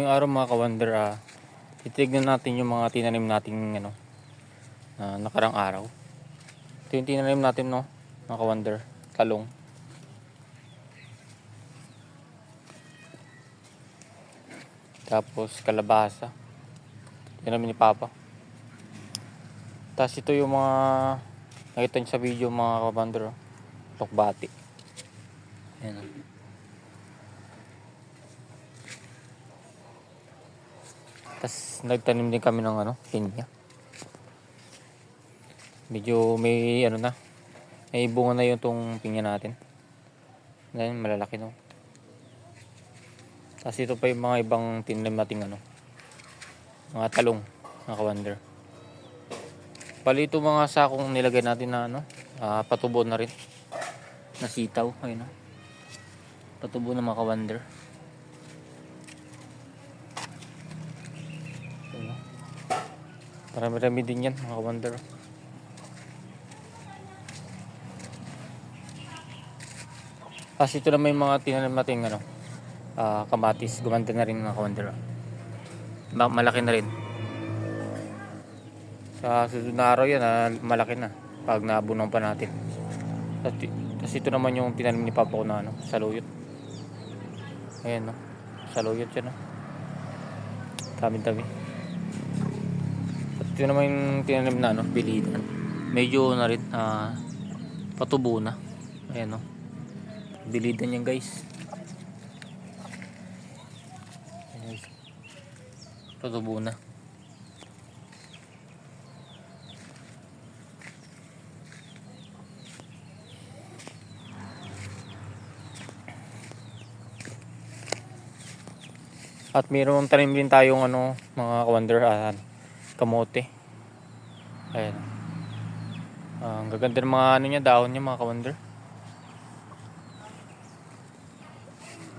Yung araw mga kawander, ah, titignan natin yung mga tinanim nating ano, na nakarang araw. Ito yung tinanim natin no, mga kawander, talong. Tapos kalabasa. Tinanim ni Papa. Tapos ito yung mga nakita niyo sa video mga kawander, oh. Tokbati. Ayan. oh. Tapos nagtanim din kami ng ano, pinya. Medyo may ano na, may bunga na yung tong pinya natin. Ngayon malalaki no. Tapos ito pa yung mga ibang tinanim nating ano, mga talong, mga kawander. Pali ito mga sakong nilagay natin na ano, ah, patubo na rin. Na sitaw, ayun oh. Patubo na mga kawander. Ayun, oh. Marami-rami din yan, mga wonder. Kasi ito na may mga tinanim natin ano, ah, kamatis, gumanda na rin mga wonder. Ma- malaki na rin. Sa susunod na araw yan, ah, malaki na. Pag nabunon pa natin. Tapos ito naman yung tinanim ni Papa ko na ano, saluyot. Ayan no, saluyot yan no. Tabi-tabi. Ito naman yung tinanim na ano, bilidan. Medyo na rin, ah, patubo na. Ayan no. Bilidan yan guys. Guys. Patubo na. At mayroon tanim din tayong ano, mga kawander, ah, kamote. Ayan. Ah, ang gaganda ng mga ano niya, dahon niya mga kawander.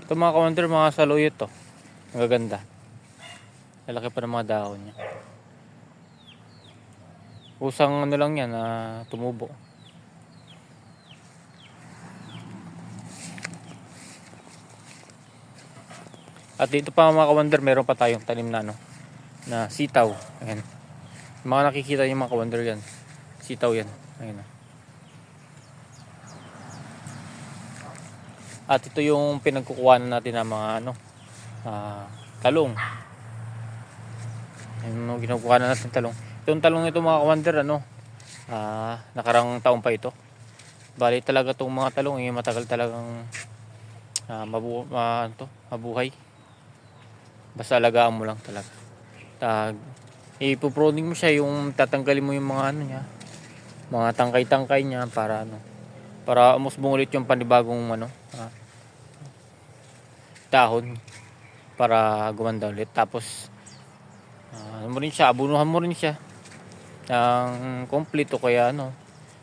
Ito mga kawander, mga saluyot to. Ang gaganda. Lalaki pa ng mga dahon niya. Usang ano lang yan, ah, tumubo. At dito pa mga kawander, meron pa tayong tanim na ano, na sitaw. Ayan. Yung Mga nakikita yung mga kawander yan. Sitaw yan. Ayan. At ito yung pinagkukuhanan natin ng mga ano, ah, talong. Yung mga kinukuha na natin talong. Itong talong ito mga kawander, ano, ah, nakarang taon pa ito. Bali talaga itong mga talong, eh, matagal talagang ah, mabu ano to, mabuhay. Basta alagaan mo lang talaga. Tag, ipoproning mo siya, yung tatanggalin mo yung mga ano niya, mga tangkay-tangkay niya para ano, para mas bumulit yung panibagong ano, ah, dahon para gumanda ulit. Tapos, ano mo rin siya, abunuhan mo rin siya ng complete o kaya ano,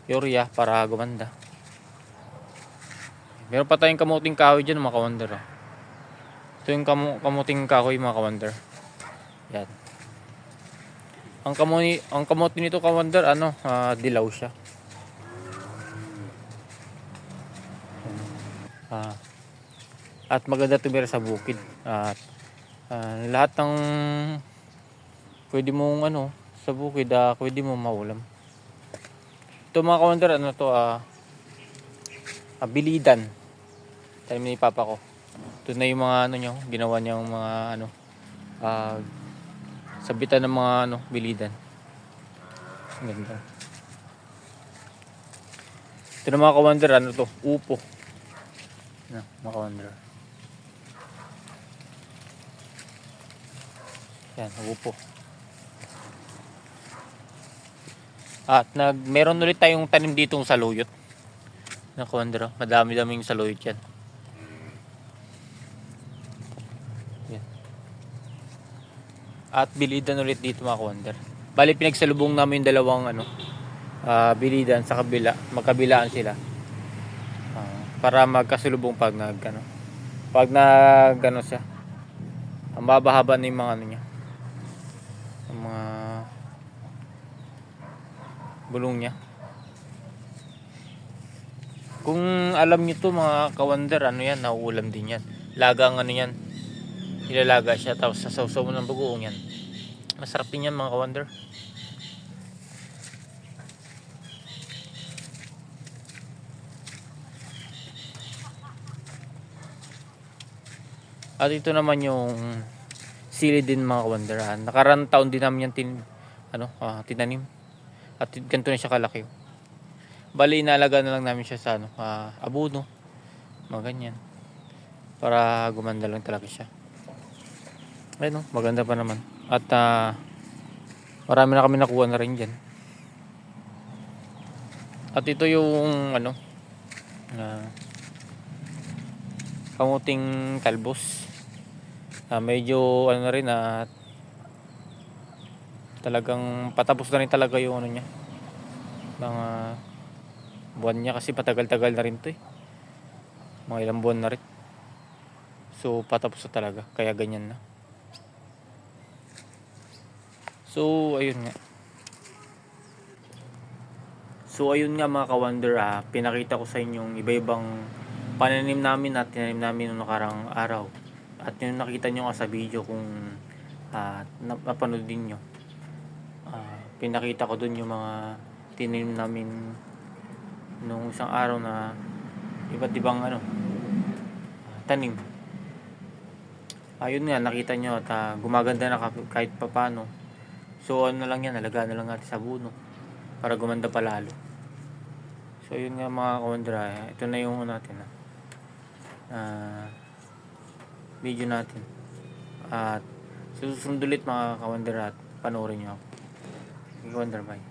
urea para gumanda. Meron pa tayong kamuting kahoy dyan mga kawander. ah. Ito yung kamu kamuting kahoy mga kawander. Yan. Ang kamuti, ang kamuti nito kawander, ano, ah, dilaw siya. Ah, at maganda tumira sa bukid. At ah, lahat ng pwede mong ano, sa bukid, ah, pwede mo maulam. Ito mga kawander, ano to, ah, ah, bilidan. Tanim ni papa ko. Ito na yung mga ano nyo, ginawa niyang mga ano, ah, sabitan ng mga ano, bilidan. Ang Ganda. Ito na mga kawander, ano to, upo. Na, mga kawander. Yan, upo. At nag, meron ulit tayong tanim ditong saluyot. Na kawander, madami-daming saluyot. Yan. At bilidan ulit dito mga kawander. Bali pinagsalubong namin yung dalawang ano, ah, bilidan sa kabila, magkabilaan sila. Ah, para magkasalubong pag nag ano, pag nag ano siya. Ang babahaba na yung mga ano niya. Ang mga bulong niya. Kung alam niyo to mga kawander, ano yan, nauulam din yan. Lagang ano yan. Ilalaga siya tapos sasawsaw mo ng bagoong yan masarap din yan mga ka-wonder At ito naman yung sili din mga kawandaran. Nakarang taon din namin yan tin, ano, ah, tinanim. At ganito na siya kalaki. Bali, inaalaga na lang namin siya sa ano, ah, abuno. Mga ganyan. Para gumanda lang talaga siya. Ayun, no, maganda pa naman. At ah, marami na kami nakuha na rin dyan. At ito yung ano, na kamuting talbos. Ah, medyo ano na rin at talagang patapos na rin talaga yung ano niya. Mga buwan niya kasi patagal-tagal na rin to eh. Mga ilang buwan na rin. So patapos na talaga kaya ganyan na. So ayun nga. So ayun nga mga ka-wonder ah, pinakita ko sa inyong iba-ibang pananim namin at tinanim namin noong nakarang araw. At yung nakita nyo nga sa video kung nap- napanood din nyo. Ah, pinakita ko dun yung mga tinanim namin nung isang araw na iba't ibang ano tanim. Ayun nga nakita nyo at ah, gumaganda na ka- kahit papano. So ano na lang yan, alagaan na lang natin sa buno para gumanda pa lalo. So yun nga mga kawandra, ito na yung ano natin. Ah, video natin. At susunod ulit mga kawandra at panoorin nyo ako. Kawandra, bye.